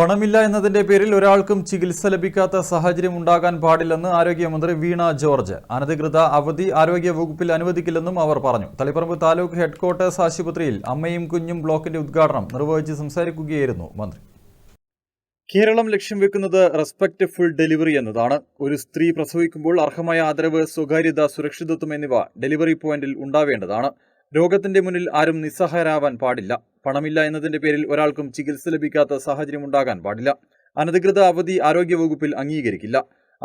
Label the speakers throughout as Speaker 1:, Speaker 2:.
Speaker 1: പണമില്ല എന്നതിന്റെ പേരിൽ ഒരാൾക്കും ചികിത്സ ലഭിക്കാത്ത സാഹചര്യം ഉണ്ടാകാൻ പാടില്ലെന്ന് ആരോഗ്യമന്ത്രി വീണ ജോർജ് അനധികൃത അവധി ആരോഗ്യ വകുപ്പിൽ അനുവദിക്കില്ലെന്നും അവർ പറഞ്ഞു തളിപ്പറമ്പ് താലൂക്ക് ഹെഡ്ക്വാർട്ടേഴ്സ് ആശുപത്രിയിൽ അമ്മയും കുഞ്ഞും ബ്ലോക്കിന്റെ ഉദ്ഘാടനം നിർവഹിച്ച് സംസാരിക്കുകയായിരുന്നു മന്ത്രി
Speaker 2: കേരളം ലക്ഷ്യം വെക്കുന്നത് റെസ്പെക്ട് ഫുൾ ഡെലിവറി എന്നതാണ് ഒരു സ്ത്രീ പ്രസവിക്കുമ്പോൾ അർഹമായ ആദരവ് സ്വകാര്യത സുരക്ഷിതത്വം എന്നിവ ഡെലിവറി പോയിന്റിൽ ഉണ്ടാവേണ്ടതാണ് രോഗത്തിന്റെ മുന്നിൽ ആരും നിസ്സഹായരാവാൻ പാടില്ല പണമില്ല എന്നതിന്റെ പേരിൽ ഒരാൾക്കും ചികിത്സ ലഭിക്കാത്ത ഉണ്ടാകാൻ പാടില്ല അനധികൃത അവധി ആരോഗ്യവകുപ്പിൽ അംഗീകരിക്കില്ല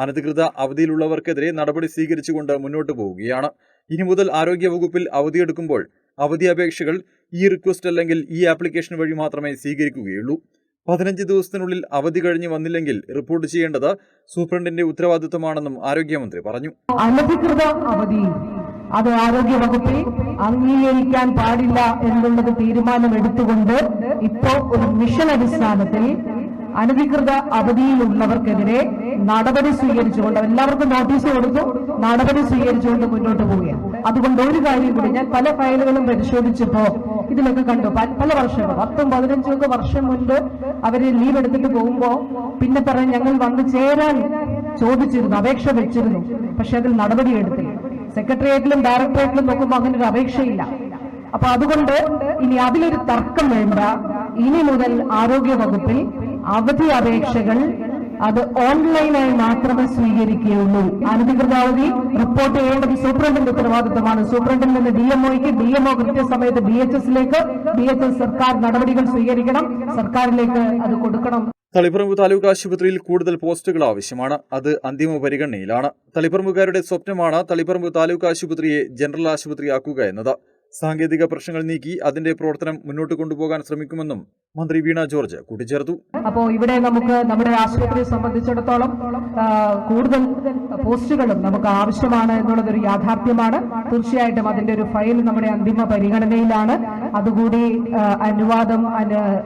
Speaker 2: അനധികൃത അവധിയിലുള്ളവർക്കെതിരെ നടപടി സ്വീകരിച്ചുകൊണ്ട് മുന്നോട്ടു പോവുകയാണ് ഇനി മുതൽ ആരോഗ്യവകുപ്പിൽ അവധിയെടുക്കുമ്പോൾ അവധി അപേക്ഷകൾ ഈ റിക്വസ്റ്റ് അല്ലെങ്കിൽ ഈ ആപ്ലിക്കേഷൻ വഴി മാത്രമേ സ്വീകരിക്കുകയുള്ളൂ പതിനഞ്ച് ദിവസത്തിനുള്ളിൽ അവധി കഴിഞ്ഞു വന്നില്ലെങ്കിൽ റിപ്പോർട്ട് ചെയ്യേണ്ടത് സൂപ്രണ്ടിന്റെ ഉത്തരവാദിത്തമാണെന്നും ആരോഗ്യമന്ത്രി പറഞ്ഞു
Speaker 3: അനധികൃത അവധി അത് ആരോഗ്യ വകുപ്പിൽ അംഗീകരിക്കാൻ പാടില്ല എന്നുള്ളത് തീരുമാനമെടുത്തുകൊണ്ട് ഇപ്പോൾ ഒരു മിഷൻ അടിസ്ഥാനത്തിൽ അനധികൃത അവധിയിലുള്ളവർക്കെതിരെ നടപടി സ്വീകരിച്ചുകൊണ്ട് എല്ലാവർക്കും നോട്ടീസ് കൊടുത്തു നടപടി സ്വീകരിച്ചുകൊണ്ട് മുന്നോട്ട് പോവുകയാണ് അതുകൊണ്ട് ഒരു കാര്യം കൂടി ഞാൻ പല ഫയലുകളും പരിശോധിച്ചപ്പോ ഇതിലൊക്കെ കണ്ടു പല വർഷം പത്തും പതിനഞ്ചും വർഷം മുൻപ് അവര് ലീവ് എടുത്തിട്ട് പോകുമ്പോ പിന്നെ പറയാൻ ഞങ്ങൾ വന്നു ചേരാൻ ചോദിച്ചിരുന്നു അപേക്ഷ വെച്ചിരുന്നു പക്ഷെ അതിൽ നടപടി എടുത്തു സെക്രട്ടേറിയറ്റിലും ഡയറക്ടറേറ്റിലും നോക്കുമ്പോൾ അങ്ങനെ ഒരു അപേക്ഷയില്ല അപ്പൊ അതുകൊണ്ട് ഇനി അതിലൊരു തർക്കം വേണ്ട ഇനി മുതൽ ആരോഗ്യ വകുപ്പിൽ അവധി അപേക്ഷകൾ അത് ഓൺലൈനായി മാത്രമേ സ്വീകരിക്കുകയുള്ളൂ അനധികൃത അവധി റിപ്പോർട്ട് ചെയ്യേണ്ടത് സൂപ്രണ്ടിന്റെ ഉത്തരവാദിത്തമാണ് സൂപ്രണ്ടിൽ നിന്ന് ഡി ഒക്ക് ഡി എംഒ കൃത്യസമയത്ത് ഡി എച്ച് എസിലേക്ക് ഡി എച്ച് എസ് സർക്കാർ നടപടികൾ സ്വീകരിക്കണം സർക്കാരിലേക്ക് അത് കൊടുക്കണം
Speaker 2: തളിപ്പറമ്പ് താലൂക്ക് ആശുപത്രിയിൽ കൂടുതൽ പോസ്റ്റുകൾ ആവശ്യമാണ് അത് അന്തിമ പരിഗണനയിലാണ് തളിപ്പറമ്പുകാരുടെ സ്വപ്നമാണ് തളിപ്പറമ്പ് താലൂക്ക് ആശുപത്രിയെ ജനറൽ ആശുപത്രിയാക്കുക എന്നത് സാങ്കേതിക പ്രശ്നങ്ങൾ നീക്കി അതിന്റെ പ്രവർത്തനം മുന്നോട്ട് കൊണ്ടുപോകാൻ ശ്രമിക്കുമെന്നും മന്ത്രി വീണ ജോർജ് കൂട്ടിച്ചേർത്തു
Speaker 3: അപ്പോൾ ഇവിടെ നമുക്ക് നമ്മുടെ ആശുപത്രിയെ സംബന്ധിച്ചിടത്തോളം കൂടുതൽ പോസ്റ്റുകളും നമുക്ക് ആവശ്യമാണ് എന്നുള്ളതൊരു യാഥാർത്ഥ്യമാണ് തീർച്ചയായിട്ടും അതിന്റെ ഒരു ഫയൽ നമ്മുടെ അന്തിമ പരിഗണനയിലാണ് അതുകൂടി അനുവാദം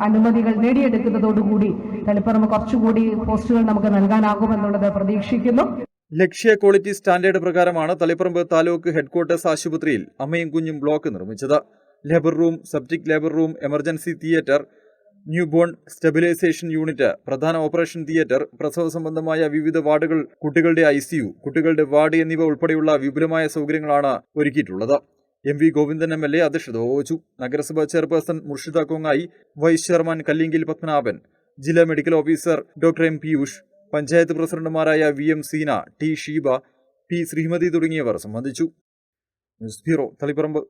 Speaker 3: അനുമതികൾ നേടിയെടുക്കുന്നതോടുകൂടി തലപ്പുറം കുറച്ചുകൂടി പോസ്റ്റുകൾ നമുക്ക് നൽകാനാകുമെന്നുള്ളത് പ്രതീക്ഷിക്കുന്നു
Speaker 2: ലക്ഷ്യ ക്വാളിറ്റി സ്റ്റാൻഡേർഡ് പ്രകാരമാണ് തളിപ്പറമ്പ് താലൂക്ക് ഹെഡ്ക്വാർട്ടേഴ്സ് ആശുപത്രിയിൽ അമ്മയും കുഞ്ഞും ബ്ലോക്ക് നിർമ്മിച്ചത് ലേബർ റൂം സബ്ജിക് labour room emergency theatre newborn stabilisation unit പ്രധാന ഓപ്പറേഷൻ തിയേറ്റർ പ്രസവ സംബന്ധമായ വിവിധ വാർഡുകൾ കുട്ടികളുടെ ഐ കുട്ടികളുടെ വാർഡ് എന്നിവ ഉൾപ്പെടെയുള്ള വിപുലമായ സൗകര്യങ്ങളാണ് ഒരുക്കിയിട്ടുള്ളത് M V Govindan M L A അധ്യക്ഷത വഹിച്ചു നഗരസഭാ chairperson Murshida Kongayi vice chairman Kallinkil Padmanabhan ജില്ലാ medical officer doctor M Piyush panchayat പ്രസിഡന്റുമാരായ V M Seena T Sheeba P Sreemathi തുടങ്ങിയവർ സംബന്ധിച്ചു ന്യൂസ് ബ്യൂറോ തളിപ്പറമ്പ്